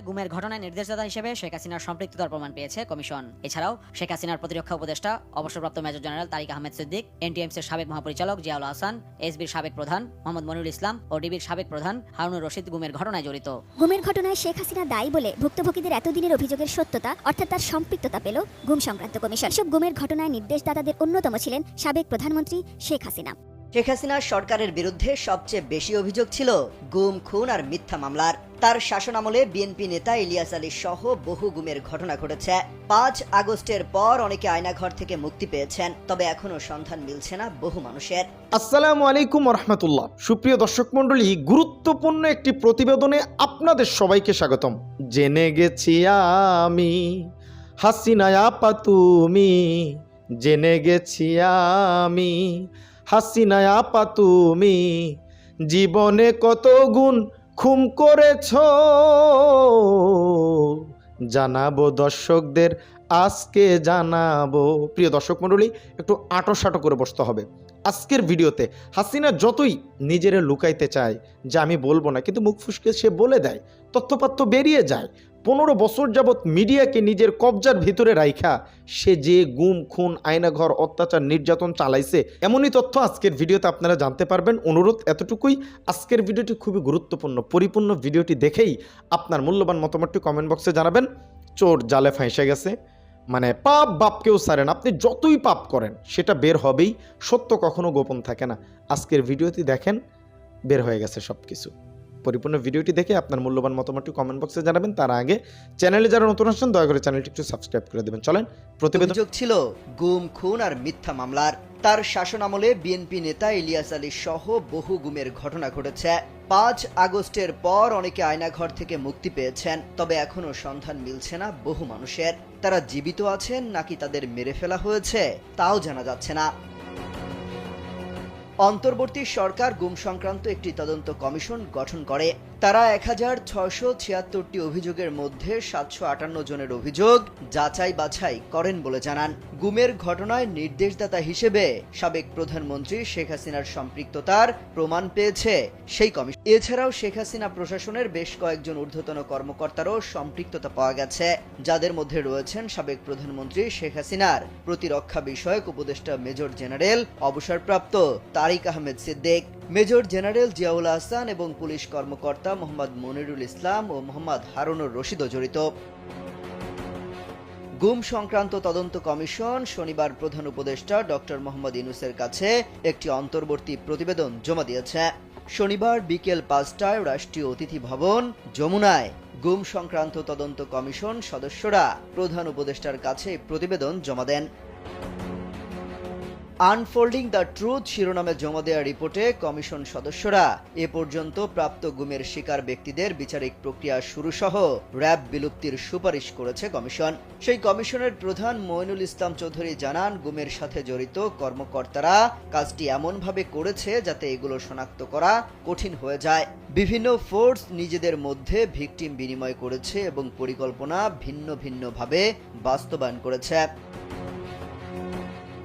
গুমের ঘটনায় নির্দেশদাতা হিসেবে শেখ হাসিনার সম্পৃক্ততার প্রমাণ পেয়েছে কমিশন। এছাড়াও শেখ হাসিনার প্রতিরক্ষা উপদেষ্টা, অবসরপ্রাপ্ত মেজর জেনারেল তারিক আহমেদ সিদ্দিক এনটিএমসির সাবেক মহাপরিচালক জিয়াউল হাসান, এসবির সাবেক প্রধান মোহাম্মদ মনিরুল ইসলাম ও ডিবির সাবেক প্রধান হারুনুর রশিদ গুমের ঘটনায় জড়িত। গুমের ঘটনায় শেখ হাসিনা দায়ী বলে ভুক্তভোগীদের এতদিনের অভিযোগের সত্যতা, অর্থাৎ তার সম্পৃক্ততা পেল গুম সংক্রান্ত কমিশন। সব গুমের ঘটনায় নির্দেশদাতাদের অন্যতম ছিলেন সাবেক প্রধানমন্ত্রী শেখ হাসিনা। শেখ হাসিনা সরকারের বিরুদ্ধে সবচেয়ে বেশি অভিযোগ ছিল গুম, খুন আর মিথ্যা মামলার। তার শাসনামলে বিএনপি নেতা ইলিয়াস আলী সহ বহু গুমের ঘটনা ঘটেছে। পাঁচ আগস্টের পর অনেকে আয়নাঘর থেকে মুক্তি পেয়েছেন, তবে এখনও সন্ধান মিলছে না বহু মানুষের। আসসালামু আলাইকুম রহমতুল্লাহ সুপ্রিয় দর্শক মণ্ডলী, গুরুত্বপূর্ণ একটি প্রতিবেদনে আপনাদের সবাইকে স্বাগতম। জেনে গেছি আমি, হাসিনায় আপা তুমি জেনে গেছি আমি হাসিনায় আপা তুমি জীবনে কত গুণ খুম করেছ? জানাব দর্শকদের, আজকে জানাব। প্রিয় দর্শক মণ্ডলী, একটু আটো সাটো করে বসতে হবে। আজকের ভিডিওতে হাসিনা যতই নিজেরে লুকাইতে চায়, যে আমি বলব না, কিন্তু মুখ ফুসকে সে বলে দেয় তথ্যপাত্য বেরিয়ে যায় পনেরো বছর যাবৎ মিডিয়াকে নিজের কবজার ভিতরে রাইখা, সে যে গুম, খুন, আয়নাঘর অত্যাচার, নির্যাতন চালাইছে, এমনই তথ্য আজকের ভিডিওতে আপনারা জানতে পারবেন। অনুরোধ এতটুকুই, আজকের ভিডিওটি খুবই গুরুত্বপূর্ণ, পরিপূর্ণ ভিডিওটি দেখেই আপনার মূল্যবান মতামতটি কমেন্ট বক্সে জানাবেন। চোর জালে ফাঁসে গেছে মানে পাপ বাপকেও সারেন আপনি যতই পাপ করেন, সেটা বের হবেই, সত্য কখনো গোপন থাকে না। আজকের ভিডিওটি দেখেন, বের হয়ে গেছে সব কিছু পরিপূর্ণ ভিডিওটি দেখে আপনার মূল্যবান মতামতটি কমেন্ট বক্সে জানাবেন। তার আগে চ্যানেলে যারা নতুন আসছেন, দয়া করে চ্যানেলটি একটু সাবস্ক্রাইব করে দেবেন। চলেন, প্রতিবেদন ছিল, গুম, খুন আর মিথ্যা মামলার। তার শাসনামলে বিএনপি নেতা ইলিয়াস আলী সহ বহু গুমের ঘটনা ঘটেছে। পাঁচ আগস্টের পর অনেকে আয়নাঘর থেকে মুক্তি পেয়েছেন, তবে এখনও সন্ধান মিলছে না বহু মানুষের। তারা জীবিত আছেন নাকি তাদের মেরে ফেলা হয়েছে, তাও জানা যাচ্ছে না। অন্তর্বর্তী সরকার গুম সংক্রান্ত একটি তদন্ত কমিশন গঠন করে। তারা এক হাজার ছয়শো ছিয়াত্তরটি অভিযোগের মধ্যে সাতশো আটান্ন জনের অভিযোগ যাচাই বাছাই করেন বলে জানান। গুমের ঘটনায় নির্দেশদাতা হিসেবে সাবেক প্রধানমন্ত্রী শেখ হাসিনার সম্পৃক্ততার প্রমাণ পেয়েছে সেই কমিশন। এছাড়াও শেখ হাসিনা প্রশাসনের বেশ কয়েকজন ঊর্ধ্বতন কর্মকর্তারও সম্পৃক্ততা পাওয়া গেছে। যাদের মধ্যে রয়েছেন সাবেক প্রধানমন্ত্রী শেখ হাসিনার প্রতিরক্ষা বিষয়ক উপদেষ্টা মেজর জেনারেল অবসরপ্রাপ্ত তারিক আহমেদ সিদ্দিক। মেজর জেনারেল জিয়াউল আহসান এবং পুলিশ কর্মকর্তা মোহাম্মদ মনিরুল ইসলাম ও মোহাম্মদ হারুনুর রশিদও জড়িত। গুম সংক্রান্ত তদন্ত কমিশন শনিবার প্রধান উপদেষ্টা ডক্টর মোহাম্মদ ইনুসের কাছে একটি অন্তর্বর্তী প্রতিবেদন জমা দিয়েছে। শনিবার বিকেল পাঁচটায় রাষ্ট্রীয় অতিথি ভবন যমুনায় গুম সংক্রান্ত তদন্ত কমিশন সদস্যরা প্রধান উপদেষ্টার কাছে প্রতিবেদন জমা দেন। আনফোল্ডিং দ্য ট্রুথ শিরোনামে জমা দেওয়া রিপোর্টে কমিশন সদস্যরা, এ পর্যন্ত প্রাপ্ত গুমের শিকার ব্যক্তিদের বিচারিক প্রক্রিয়া শুরু সহ র্যাব বিলুপ্তির সুপারিশ করেছে কমিশন। সেই কমিশনের প্রধান মইনুল ইসলাম চৌধুরী জানান, গুমের সাথে জড়িত কর্মকর্তারা কাজটি এমনভাবে করেছে যাতে এগুলো শনাক্ত করা কঠিন হয়ে যায়। বিভিন্ন ফোর্স নিজেদের মধ্যে ভিকটিম বিনিময় করেছে এবং পরিকল্পনা ভিন্ন ভিন্নভাবে বাস্তবায়ন করেছে।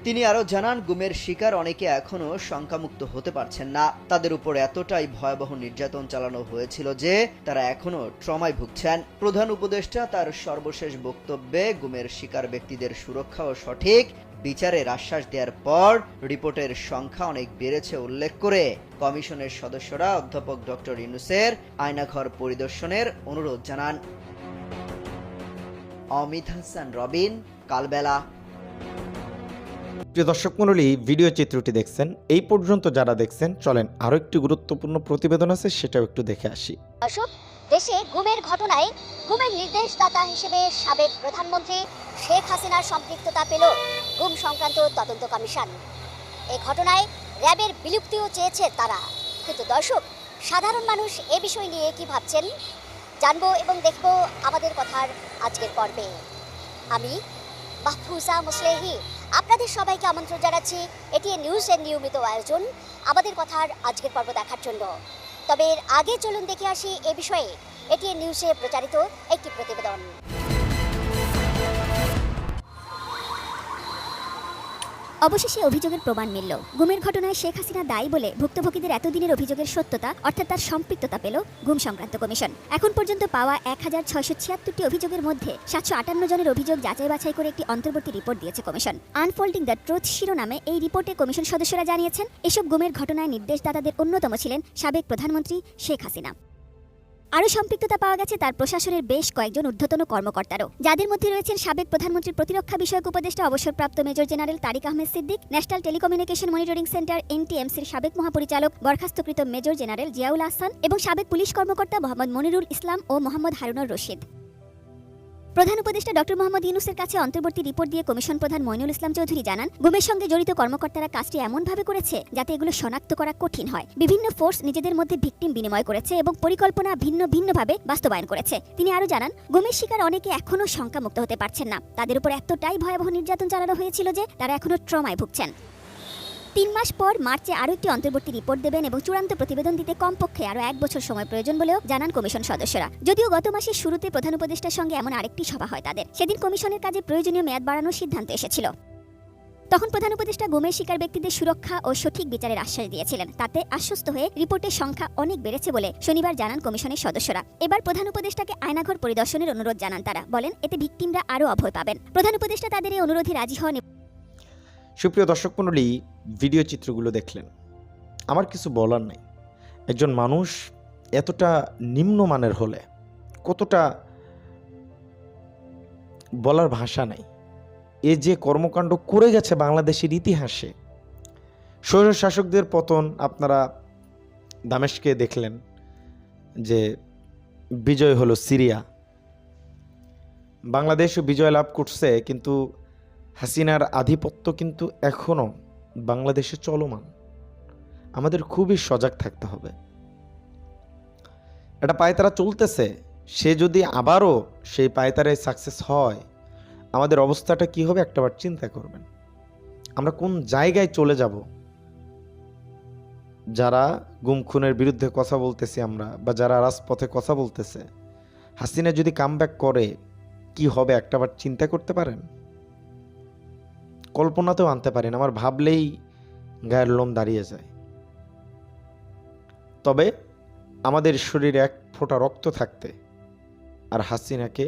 তিনি আরও জানান, গুমের শিকার অনেকে এখনও শঙ্কামুক্ত হতে পারছেন না। তাদের উপর এতটাই ভয়াবহ নির্যাতন চালানো হয়েছিল যে তারা এখনও ট্রমায় ভুগছেন। প্রধান উপদেষ্টা তার সর্বশেষ বক্তব্যে গুমের শিকার ব্যক্তিদের সুরক্ষা ও সঠিক, বিচারের আশ্বাস দেওয়ার পর রিপোর্টের সংখ্যা অনেক বেড়েছে উল্লেখ করে। কমিশনের সদস্যরা অধ্যাপক ডক্টর ইনুসের আয়নাঘর পরিদর্শনের অনুরোধ জানান। অমিত হাসান, রবিন, কালবেলা। প্রিয় দর্শক মণ্ডলী, ভিডিও চিত্রটি দেখছেন। এই পর্যন্ত যারা দেখছেন, চলেন আরও একটি গুরুত্বপূর্ণ প্রতিবেদন আছে, সেটাও একটু দেখে আসি। দর্শক, দেশে গুমের ঘটনায় গুমের নির্দেশদাতা হিসেবে সাবেক প্রধানমন্ত্রী শেখ হাসিনার সম্পৃক্ততা পেল গুম সংক্রান্ত তদন্ত কমিশন। এই ঘটনায় র্যাবের বিলুপ্তিও চেয়েছে তারা। কিন্তু দর্শক, সাধারণ মানুষ এ বিষয় নিয়ে কি ভাবছেন? জানব এবং দেখব আমাদের কথার আজকের পর্বে। আমি মাহফুজা মুসলেহি। আপনাদের সবাইকে আমন্ত্রণ জানাচ্ছি এটি নিউজ এর নিয়মিত আয়োজন। আমাদের কথার আজকের পর্ব দেখার জন্য। তবে এর আগে চলুন দেখে আসি এ বিষয়ে। এটি নিউজে প্রচারিত একটি প্রতিবেদন। অবশেষে অভিযোগের প্রমাণ মিলল। গুমের ঘটনায় শেখ হাসিনা দায়ী বলে ভুক্তভোগীদের এতদিনের অভিযোগের সত্যতা, অর্থাৎ তার সম্পৃক্ততা পেল গুম সংক্রান্ত কমিশন। এখন পর্যন্ত পাওয়া এক হাজার ছয়শো ছিয়াত্তরটি অভিযোগের মধ্যে সাতশো আটান্ন জনের অভিযোগ যাচাই বাছাই করে একটি অন্তর্বর্তী রিপোর্ট দিয়েছে কমিশন। আনফোল্ডিং দ্য ট্রুথ শিরোনামে এই রিপোর্টে কমিশন সদস্যরা জানিয়েছেন, এসব গুমের ঘটনায় নির্দেশদাতাদের অন্যতম ছিলেন সাবেক প্রধানমন্ত্রী শেখ হাসিনা। আরও সম্পৃক্ততা পাওয়া গেছে তার প্রশাসনের বেশ কয়েকজন ঊর্ধ্বতন কর্মকর্তারও। যাদের মধ্যে রয়েছেন সাবেক প্রধানমন্ত্রীর প্রতিরক্ষা বিষয়ক উপদেষ্টা, অবসরপ্রাপ্ত major general Tarique Ahmed Siddique, national telecommunication monitoring centre এনটিএমসির সাবেক মহাপরিচালক, বরখাস্তকৃত মেজর জেনারেল জিয়াউল আহসান এবং সাবেক পুলিশ কর্মকর্তা মোহাম্মদ মনিরুল ইসলাম ও মোহাম্মদ হারুনুর রশিদ। প্রধান উপদেষ্টা ডক্টর মোহাম্মদ ইউনুসের কাছে অন্তর্বর্তী রিপোর্ট দিয়ে কমিশন প্রধান মইনুল ইসলাম চৌধুরী জানান, গুমের সঙ্গে জড়িত কর্মকর্তারা কাজটি এমনভাবে করেছে যাতে এগুলো শনাক্ত করা কঠিন হয়। বিভিন্ন ফোর্স নিজেদের মধ্যে ভিকটিম বিনিময় করেছে এবং পরিকল্পনা ভিন্ন ভিন্নভাবে বাস্তবায়ন করেছে। তিনি আরও জানান, গুমের শিকার অনেকে এখনও শঙ্কামুক্ত হতে পারছেন না। তাদের উপর এতটাই ভয়াবহ নির্যাতন চালানো হয়েছিল যে তারা এখনও ট্রমায় ভুগছেন। তিন মাস পর মার্চে আরও একটি অন্তর্বর্তী রিপোর্ট দেবেন এবং চূড়ান্ত প্রতিবেদন দিতে কমপক্ষে আরও এক বছর সময় প্রয়োজন বলেও জানান কমিশন সদস্যরা। যদিও গত মাসের শুরুতে প্রধান উপদেষ্টার সঙ্গে এমন আরেকটি সভা হয় তাদের। সেদিন কমিশনের কাজে প্রয়োজনীয় মেয়াদ বাড়ানোর সিদ্ধান্ত এসেছিল। তখন প্রধান উপদেষ্টা গুমের শিকার ব্যক্তিদের সুরক্ষা ও সঠিক বিচারের আশ্বাস দিয়েছিলেন। তাতে আশ্বস্ত হয়ে রিপোর্টের সংখ্যা অনেক বেড়েছে বলে শনিবার জানান কমিশনের সদস্যরা। এবার প্রধান উপদেষ্টাকে আয়নাঘর পরিদর্শনের অনুরোধ জানান তারা। বলেন, এতে ভিকটিমরা আরও অভয় পাবেন। প্রধান উপদেষ্টা তাদের এই অনুরোধে রাজি হন সুপ্রিয় দর্শক মণ্ডলী ভিডিও চিত্রগুলো দেখলেন। আমার কিছু বলার নেই। একজন মানুষ এতটা নিম্নমানের হলে কতটা বলার ভাষা নাই। এ যে কর্মকাণ্ড করে গেছে বাংলাদেশের ইতিহাসে স্বৈর শাসকদের পতন আপনারা দামেশকে দেখলেন যে বিজয় হলো সিরিয়া। বাংলাদেশও বিজয় লাভ করছে, কিন্তু হাসিনার আধিপত্য কিন্তু এখনও বাংলাদেশে চলমান। আমাদের খুবই সজাগ থাকতে হবে। এটা পায়তারা চলতেছে, সে যদি আবারও সেই পায়তারায় সাকসেস হয়, আমাদের অবস্থাটা কি হবে একটাবার চিন্তা করবেন। আমরা কোন জায়গায় চলে যাব? যারা গুম খুনের বিরুদ্ধে কথা বলতেছি আমরা বা যারা রাজপথে কথা বলতেছে, হাসিনা যদি কামব্যাক করে, কি হবে একটাবার চিন্তা করতে পারেন? কল্পনাতেও আনতে পারেন আমার ভাবলেই গায়ের লোম দাঁড়িয়ে যায়। তবে আমাদের শরীরে এক ফোঁটা রক্ত থাকতে আর হাসিনাকে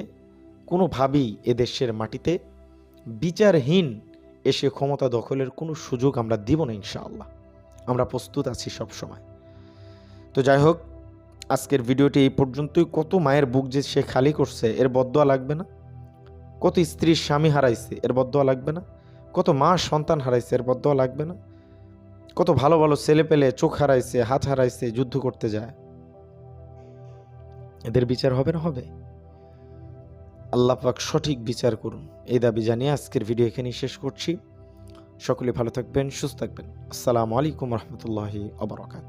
কোনোভাবেই এদেশের মাটিতে বিচারহীন এসে ক্ষমতা দখলের কোনো সুযোগ আমরা দিব না ইনশাআল্লাহ। আমরা প্রস্তুত আছি সব সময়। তো যাই হোক, আজকের ভিডিওটি এই পর্যন্তই। কত মায়ের বুক যে সে খালি করছে, এর বদয়া লাগবে না? কত স্ত্রীর স্বামী হারাইছে, এর বদয়া লাগবে না? কত মা সন্তান হারাইছে, এর বদয়া লাগবে না? কত ভালো ভালো ছেলে পেলে চোখ হারাইছে, হাত হারাইছে, যুদ্ধ করতে যায়। এদের বিচার হবে না, হবে? আল্লাহ পাক সঠিক বিচার করুন। এই দাবি জানিয়ে আজকের ভিডিও এখানেই শেষ করছি। সকলে ভালো থাকবেন, সুস্থ থাকবেন। আসসালামু আলাইকুম রহমতুল্লাহি আবরকাত